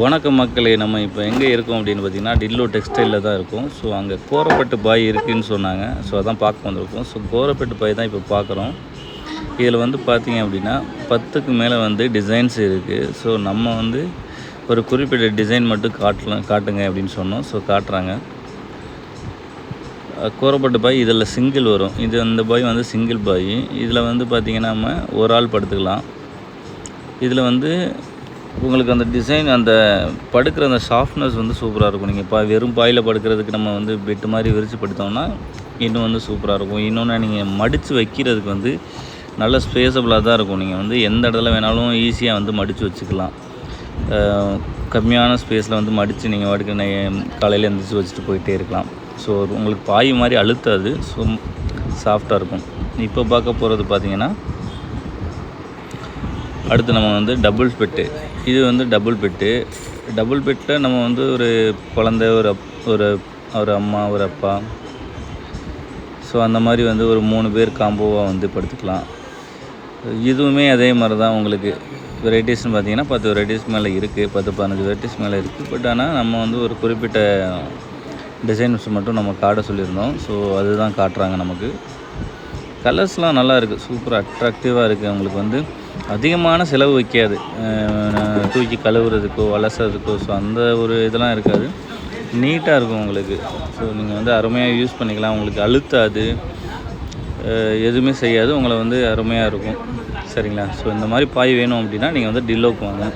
வணக்கம் மக்களே நம்ம இப்போ எங்கே இருக்கோம் அப்படின்னு பார்த்தீங்கன்னா டில்லோ டெக்ஸ்டைலில் தான் இருக்கும். ஸோ அங்கே கோரப்பட்டு பாய் இருக்குதுன்னு சொன்னாங்க. ஸோ அதான் பார்க்க வந்திருக்கோம். ஸோ கோரப்பட்டு பாய் தான் இப்போ பார்க்குறோம். இதில் வந்து பார்த்தீங்க அப்படின்னா பத்துக்கு மேலே வந்து டிசைன்ஸ் இருக்குது ஸோ நம்ம வந்து ஒரு குறிப்பிட்ட டிசைன் மட்டும் காட்டலாம் காட்டுங்க அப்படின்னு சொன்னோம். ஸோ காட்டுறாங்க. கோரப்பட்டு பாய் இதில் சிங்கிள் வரும். இது அந்த பாய் வந்து சிங்கிள் பாய். இதில் வந்து பார்த்திங்கன்னா நம்ம ஒரு ஆள் படுத்துக்கலாம். இதில் வந்து உங்களுக்கு அந்த டிசைன் அந்த படுக்கிற அந்த சாஃப்ட்னஸ் வந்து சூப்பராக இருக்கும். நீங்கள் பா வெறும் பாயில் படுக்கிறதுக்கு நம்ம வந்து பெட்டு மாதிரி விரித்து படுத்தோம்னா இன்னும் வந்து சூப்பராக இருக்கும். இன்னொன்று நீங்கள் மடித்து வைக்கிறதுக்கு வந்து நல்ல ஸ்பேஸபிளாக தான் இருக்கும். நீங்கள் வந்து எந்த இடத்துல வேணாலும் ஈஸியாக வந்து மடித்து வச்சுக்கலாம். கம்மியான ஸ்பேஸில் வந்து மடித்து நீங்கள் வாட்டுக்கு காலையில் எழுந்திரிச்சு வச்சுட்டு போயிட்டே இருக்கலாம். ஸோ உங்களுக்கு பாய் மாதிரி அழுத்தாது. ஸோ சாஃப்டாக இருக்கும். இப்போ பார்க்க போகிறது பார்த்திங்கன்னா அடுத்து நம்ம வந்து டபுள் பெட்டு இது வந்து டபுள் பெட்டு டபுள் பெட்டில் நம்ம வந்து ஒரு குழந்தை ஒரு அப் ஒரு ஒரு அம்மா ஒரு அப்பா. ஸோ அந்த மாதிரி வந்து ஒரு மூணு பேர் காம்போவாக வந்து படுத்துக்கலாம். இதுவுமே அதே மாதிரி தான் உங்களுக்கு வெரைட்டிஸ்னு பார்த்தீங்கன்னா பத்து வெரைட்டிஸ் மேலே இருக்குது பத்து பதினஞ்சு வெரைட்டிஸ் மேலே இருக்குது பட் ஆனால் நம்ம வந்து ஒரு குறிப்பிட்ட டிசைன்ஸ் மட்டும் நம்ம காட்ட சொல்லியிருந்தோம். ஸோ அதுதான் காட்டுறாங்க நமக்கு. கலர்ஸ்லாம் நல்லா இருக்குது சூப்பர் அட்ராக்டிவாக இருக்குது உங்களுக்கு வந்து. அதிகமான செலவு வைக்காது. தூக்கி கழுவுறதுக்கோ அலசுறதுக்கோ ஸோ அந்த ஒரு இதெல்லாம் இருக்காது. நீட்டாக இருக்கும் உங்களுக்கு. ஸோ நீங்கள் வந்து அருமையாக யூஸ் பண்ணிக்கலாம். உங்களுக்கு அழுத்தாது. எதுவுமே செய்யாது. உங்களை வந்து அருமையாக இருக்கும். சரிங்களா? ஸோ இந்த மாதிரி பாய் வேணும் அப்படின்னா நீங்கள் வந்து டில்லோக்கு வாங்க